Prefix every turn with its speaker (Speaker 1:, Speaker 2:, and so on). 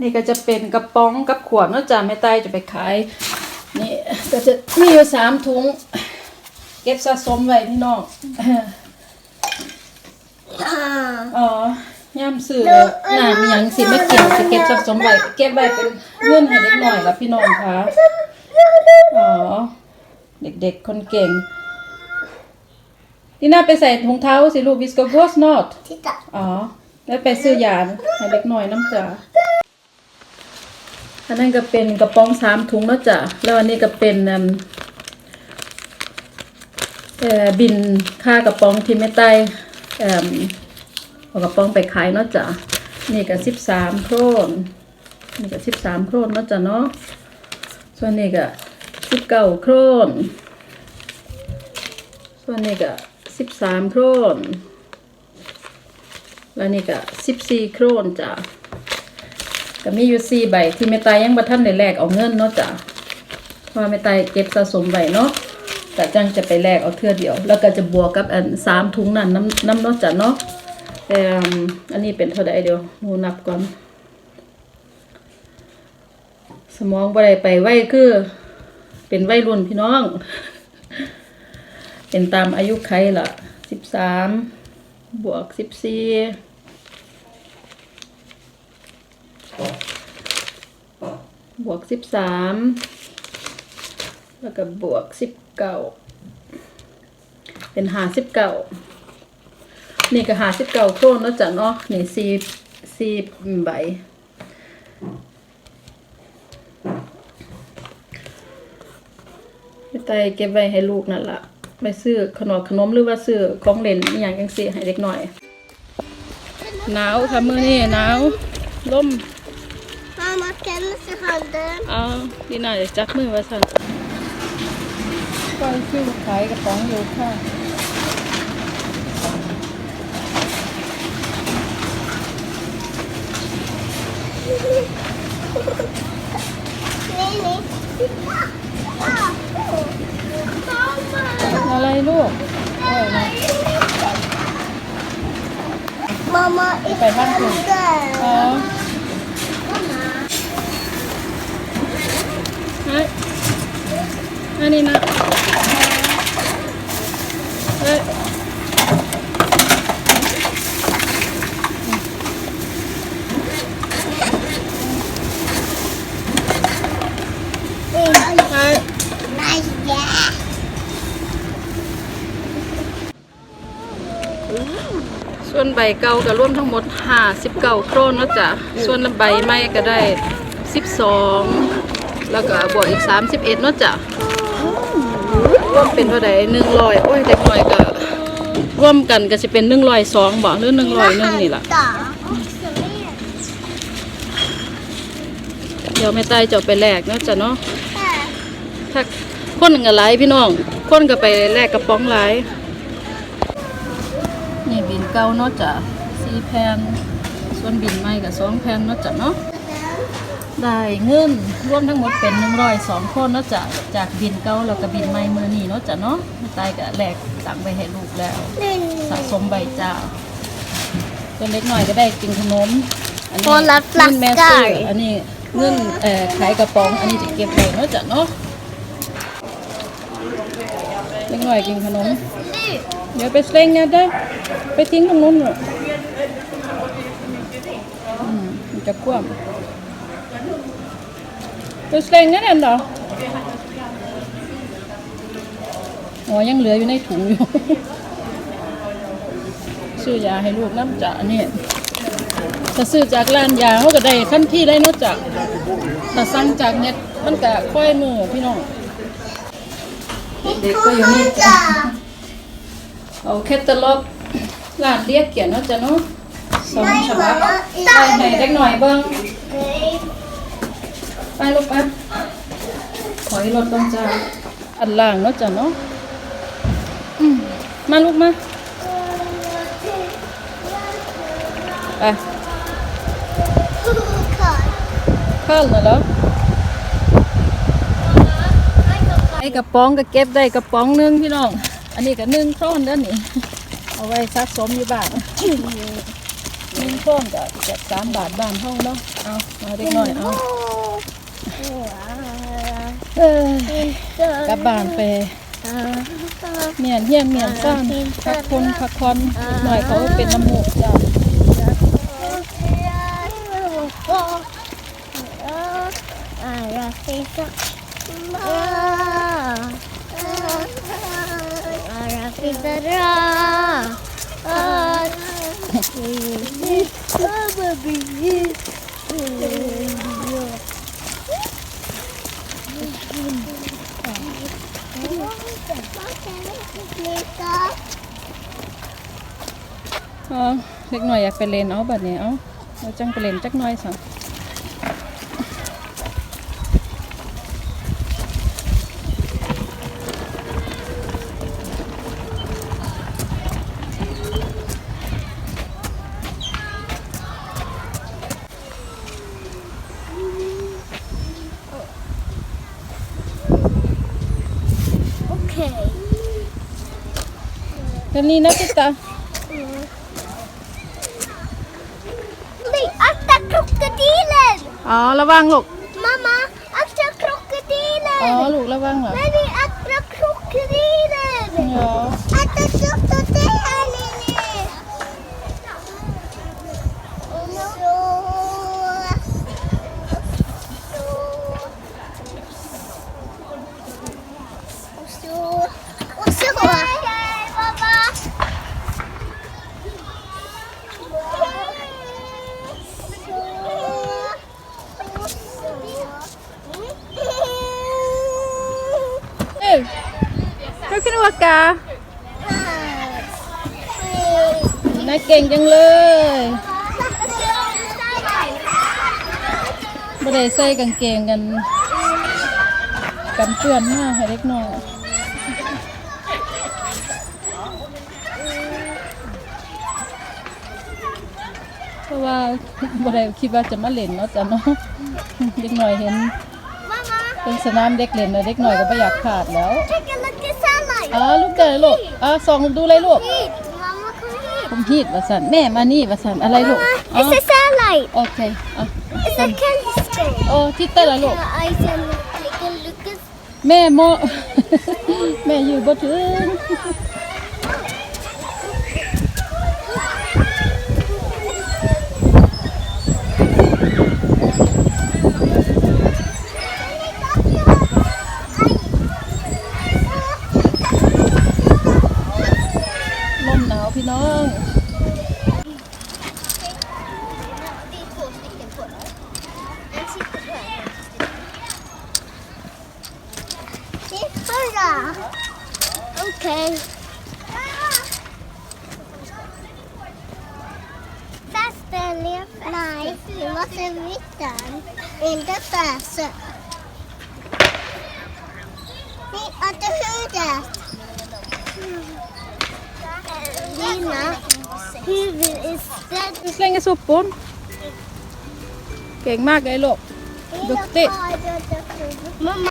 Speaker 1: นี่ก็จะเป็นกระป๋องกับขวดเนอกจากแม่ใต้จะไปขาย นี่ก็จะมีอยู่สามถุง เก็บสะสมไว้พี่น้องอ๋อย่ำสื่อหนามีหยังสิไม่กินสิเก็บสะสมไว้เก็บไว้เป็นเงื่อนให้เด็กหน่อยละพี่น้องคะอ๋อเด็กๆคนเก่งที่น่าไปใส่ถุงเท้าสิลูกวิสโกโกสนอต
Speaker 2: Titta.
Speaker 1: อ๋อ แล้วไปซื้อยาให้เล็กน้อยน้ำจ่า อันนั้นก็เป็นกระป๋องสามถุงแล้วจ้ะ แล้วอันนี้ก็เป็นบินค่ากระป๋องที่ไม่ใต้ออเอากระป๋องไปขายเนาะจ้ะ นี่ก็สิบสามโครนนี่ก็สิบสามโครนเนาะจ้ะเนาะ ส่วนนี้ก็สิบเก้าโครนส่วนนี้ก็สิบสามโครนแล้วนี่ก็สิบสี่โครนจ้ะ ก็มีอยู่สี่ใบที่แม่ตายยังบ่ทันได้แลกเอาเงินเนาะจ้ะเพราะว่าแม่ตายเก็บสะสมไว้เนาะก็จังจะไปแลกเอาเทื่อเดียว แล้วก็จะบวกกับอันสามถุงนั้นน้ำน้ำเนาะจ้ะเนาะแต่อันนี้เป็นเท่าใดเดียวหนูนับก่อน สมองบ่ได้ไปไวคือ เป็นวัยรุ่นพี่น้อง เป็นตามอายุไขล่ะสิบสามบวกสิบสี่ บวกสิบสามแล้วก็บวกสิบเก้าเป็นหาสิบเก้านี่ก็หาสิบเก้าโครนแล้วจ้ะเนาะนี่สี่สี่ใบไตเก็บไว้ให้ลูกนั่นละไปซื้อขนมขนมหรือว่าซื้อของเล่นอย่างจังซี่ให้เด็กหน่อยหนาวค่ะมื้อนี้หนาวลม
Speaker 2: Mamatlarını sıkaldım. Aa, yine ayıracak mı
Speaker 1: Vasan? Con chưa thấy cái bóng được ha. Nó lấy luôn.
Speaker 2: Mama, it's
Speaker 1: Phải thăm cùng.
Speaker 2: Ờ.
Speaker 1: อันนี้นะเฮ้ยส่วนใบเก่าก็รวมทั้งหมด59โครนเนาะจ้ะส่วนใบใหม่ก็ได้ 12 แล้วก็บวกอีก 31เนาะจ้ะ รวมเป็นเท่าใด100โอ้ยเด็กน้อยก็ร่วมกันก็สิเป็น102บ่หรือ101นี่ล่ะ
Speaker 2: Da. Också med.
Speaker 1: เดี๋ยวแม่ใต้จะไปแลกเนาะจ้ะเนาะถ้าคนก็หลพี่น้องคนก็ไปแลกกระป๋องหลนี่บินเก่าเนาะจ้ะสี่แผ่นส่วนบินใหม่ก็สองแผ่นเนาะจ้ะเนาะ ได้เงินรวมทั้งหมดเป็นหนึ่งร้อยสองคนเนาะจ้ะจากบินเก่าแล้วก็บินใหม่มือนี้เนาะจ้ะเนาะแม่ใต้ก็แลกตังค์ไปให้ลูกแล้ว
Speaker 2: Nej.
Speaker 1: สะสมใบจ้าเป็นเล็กหน่อยก็ได้กินขนมอันนี้
Speaker 2: คนละ
Speaker 1: เงินแม่ซื้อ
Speaker 2: flaskar
Speaker 1: อันนี้เงินเอ่อขายกระป๋อง อันนี้จะเก็บไว้เนาะจ้ะเนาะเล็กหน่อยกินขนม เดี๋ยวไปเสลงเนี่ยได้อไปทิ้งตรงนู้นน่ะอืมมันจะกว้าง ไปเสลงเนี่ยเหรออ๋อยังเหลืออยู่ในถุงอยู่ ซื้อยาให้ลูกน้ำจ่านี่ถ้าซื้อจากร้านยาเขาก็ได้ทันทีได้เนอกจากแต่สั่งจากเน็ตมันก็ค่อยมือพี่น้องเด็กก็อยู่นี่จ้ะเอาแคตตาล็อกร้านเรียกเขียนเนาะจ้ะเนาะสองฉบับไปให้เด็กหน่อยเบิ่ง
Speaker 2: Nej.
Speaker 1: ไปลูกไปถอยรถต้องจ้าอันล่างเนาะจ้ะเนาะมาลูกมาไปข้าวน่ะเหรอไอ้กระป๋องก็เก็บได้กระป๋องหนึงพี่น้อง อันนี้ก็หนึ่งโครนเด้อนี่ เอาไว้สะสมอยู่บ้านนึ่งโครนก็จ็ดสามบาทบ้านเฮาเนาะ เอามาเด็กน้อยเอา เออกลับบ้านไปเมียนเฮียนเมียนซ่านพักคนพักคอนหน่อยเขาเป็นน้ำมูกจ้ะอ๋อ เด็กน้อยอยากไปเล่นเอาบัดนี้เอาเราจังไปเล่นจักหน่อยสั่ง แค่นี้นะตุ๊กตา
Speaker 2: Nej, akta krokodilen!
Speaker 1: อ๋อระวังลูก
Speaker 2: Mamma, akta
Speaker 1: อ๋อ
Speaker 2: krokodilen!
Speaker 1: ลูกระวังเหรอ
Speaker 2: Nej, det är akta krokodilen!
Speaker 1: เดี๋ยว
Speaker 2: Akta krokodilen!
Speaker 1: เขาขึ้นว่ากานายเก่งจังเลยไม่ได้ใส่กางเกงกันกันเปื้อนมากให้เล็กน้อยเพราะว่าบ่ได้คิดว่าจะมาเล่นเนาะจ้ะเนาะเด็กหน่อยเห็น
Speaker 2: Mamma,
Speaker 1: เป็นสนามเด็กเล่นเลยเด็กหน่อยก็ไม่อยากขาดแล้ว
Speaker 2: take a look at sunlight.
Speaker 1: อ๋อลูกเกิดลูกอ๋อส่องดูเลยลูก
Speaker 2: Hit. Mamma, kom hit.
Speaker 1: ผมฮีดว่าสันแม่มานี่ว่าสันอะไรลูก
Speaker 2: Mamma,
Speaker 1: อ๋อ
Speaker 2: it's a sunlight.
Speaker 1: โอเคอะ
Speaker 2: It's a telescope.
Speaker 1: โอ้ทิศเตอร์ละลูก
Speaker 2: I can take a look at
Speaker 1: แม่โม แม่อยู่บ่ถึง
Speaker 2: Yeah. Okay. That's the left knife. You mustn't reach them in the first. We ought to do that. Lina, huvud is dead.
Speaker 1: Du slänger sopor. Gängmagga i låg. Duktig.
Speaker 2: Mamma.